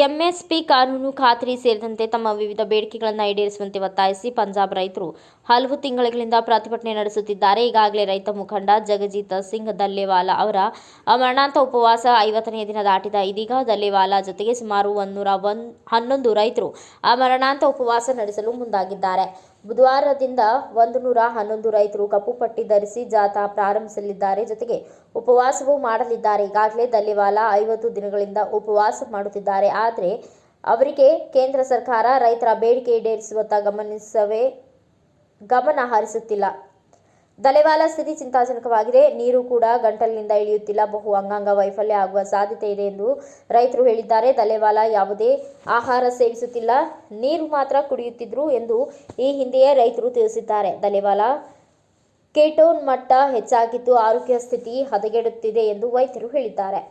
MSP ಕಾನೂನು ಖಾತ್ರಿ ಸೇರಿದಂತೆ ತಮ್ಮ ವಿವಿಧ ಬೇಡಿಕೆಗಳನ್ನು ಈಡೇರಿಸುವಂತೆ ಒತ್ತಾಯಿಸಿ ಪಂಜಾಬ್ ರೈತರು ಹಲವು ತಿಂಗಳಿಂದ ಪ್ರತಿಭಟನೆ ನಡೆಸುತ್ತಿದ್ದಾರೆ. ಈಗಾಗಲೇ ರೈತ ಮುಖಂಡ ಜಗಜೀತ್ ಸಿಂಗ್ ದಲ್ಲೇವಾಲಾ ಅವರ ಮರಣಾಂತ ಉಪವಾಸ ಐವತ್ತನೇ ದಿನ ದಾಟಿದ ಇದೀಗ ದಲ್ಲೇವಾಲಾ ಜೊತೆಗೆ ಸುಮಾರು ಒಂದೂರ ಒಂದ್ ಹನ್ನೊಂದು ರೈತರು ಮರಣಾಂತ ಉಪವಾಸ ನಡೆಸಲು ಮುಂದಾಗಿದ್ದಾರೆ. ಬುಧವಾರದಿಂದ ಒಂದು ನೂರ ಹನ್ನೊಂದು ರೈತರು ಕಪ್ಪು ಪಟ್ಟಿ ಧರಿಸಿ ಜಾಥಾ ಪ್ರಾರಂಭಿಸಲಿದ್ದಾರೆ. ಜೊತೆಗೆ ಉಪವಾಸವೂ ಮಾಡಲಿದ್ದಾರೆ. ಈಗಾಗಲೇ ದಲ್ಲಿವಾಲಾ ಐವತ್ತು ದಿನಗಳಿಂದ ಉಪವಾಸ ಮಾಡುತ್ತಿದ್ದಾರೆ. ಆದರೆ ಅವರಿಗೆ ಕೇಂದ್ರ ಸರ್ಕಾರ ರೈತರ ಬೇಡಿಕೆ ಈಡೇರಿಸುವತ್ತ ಗಮನಿಸವೇ ಗಮನ ಹರಿಸುತ್ತಿಲ್ಲ. ದಲೆವಾಲ ಸ್ಥಿತಿ ಚಿಂತಾಜನಕವಾಗಿದೆ. ನೀರು ಕೂಡ ಗಂಟಲಿನಿಂದ ಇಳಿಯುತ್ತಿಲ್ಲ. ಬಹು ಅಂಗಾಂಗ ವೈಫಲ್ಯ ಆಗುವ ಸಾಧ್ಯತೆ ಇದೆ ಎಂದು ರೈತರು ಹೇಳಿದ್ದಾರೆ. ದಲೆವಾಲ ಯಾವುದೇ ಆಹಾರ ಸೇವಿಸುತ್ತಿಲ್ಲ. ನೀರು ಮಾತ್ರ ಕುಡಿಯುತ್ತಿದ್ರು ಎಂದು ಈ ಹಿಂದೆಯೇ ರೈತರು ತಿಳಿಸಿದ್ದಾರೆ. ದಲೆವಾಲ ಕೇಟೋನ್ ಮಟ್ಟ ಹೆಚ್ಚಾಗಿದ್ದು ಆರೋಗ್ಯ ಸ್ಥಿತಿ ಹದಗೆಡುತ್ತಿದೆ ಎಂದು ವೈದ್ಯರು ಹೇಳಿದ್ದಾರೆ.